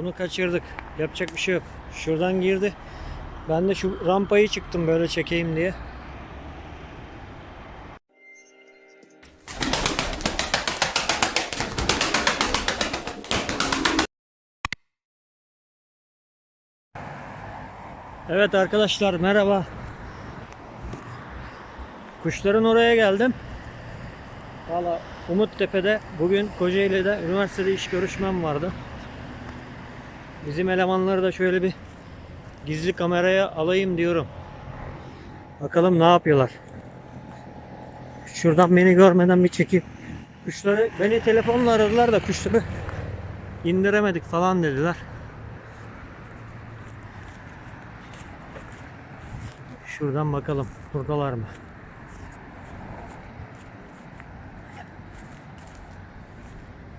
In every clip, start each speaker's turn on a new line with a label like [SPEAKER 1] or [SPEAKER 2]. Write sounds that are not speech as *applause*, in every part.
[SPEAKER 1] Bunu kaçırdık. Yapacak bir şey yok. Şuradan girdi. Ben de şu rampayı çıktım böyle çekeyim diye. Evet arkadaşlar merhaba. Kuşların oraya geldim. Valla Umuttepe'de bugün Kocaeli'de üniversitede iş görüşmem vardı. Bizim elemanları da şöyle bir gizli kameraya alayım diyorum. Bakalım ne yapıyorlar. Şuradan beni görmeden bir çekip kuşları beni telefonla aradılar da kuşları indiremedik falan dediler. Şuradan bakalım buradalar mı?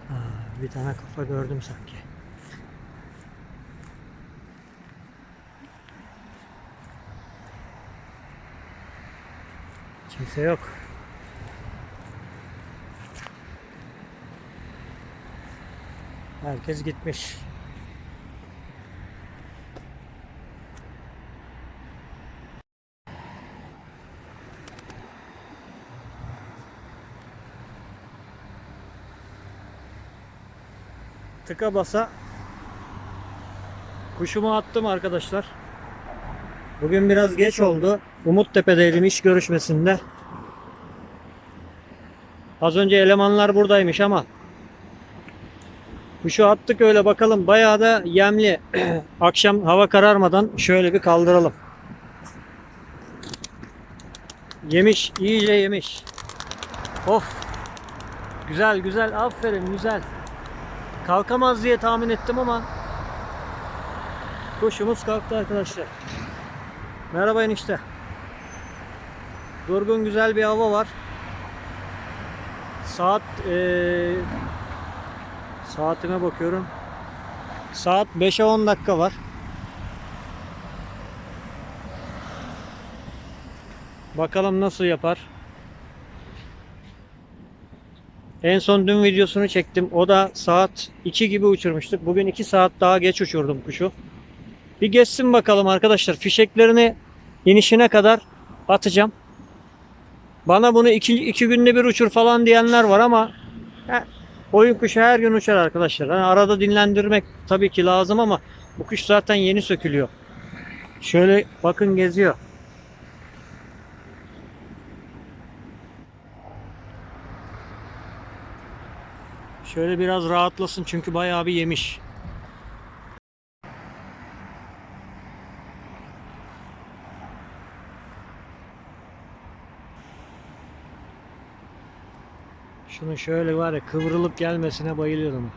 [SPEAKER 1] Aa, bir tane kafa gördüm sanki. Kimse yok. Herkes gitmiş. Tıka basa kuşumu attım arkadaşlar. Bugün biraz geç oldu. Umuttepe'deydim iş görüşmesinde. Az önce elemanlar buradaymış ama kuşu attık öyle bakalım. Bayağı da yemli. *clears throat* Akşam hava kararmadan şöyle bir kaldıralım. Yemiş, iyice yemiş. Of. Güzel güzel, aferin güzel. Kalkamaz diye tahmin ettim ama kuşumuz kalktı arkadaşlar. Merhaba enişte. Durgun güzel bir hava var. Saat eee saatime bakıyorum. Saat 5'e 10 dakika var. Bakalım nasıl yapar. En son dün videosunu çektim. O da saat 2 gibi uçurmuştuk. Bugün 2 saat daha geç uçurdum kuşu. Bir geçsin bakalım arkadaşlar. Fişeklerini inişine kadar atacağım. Bana bunu iki, iki günde bir uçur falan diyenler var ama he, oyun kuşu her gün uçar arkadaşlar. Hani arada dinlendirmek tabii ki lazım ama bu kuş zaten yeni sökülüyor. Şöyle bakın geziyor. Şöyle biraz rahatlasın çünkü bayağı bir yemiş. Şunu şöyle var ya kıvrılıp gelmesine bayılıyorum.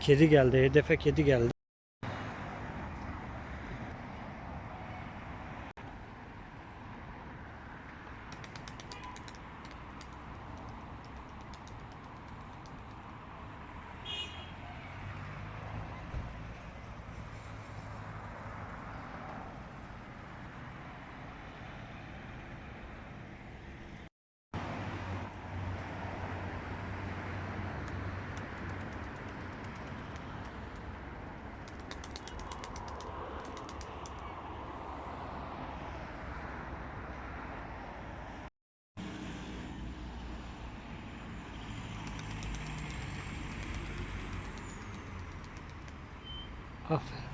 [SPEAKER 1] Kedi geldi, hedefe kedi geldi. off.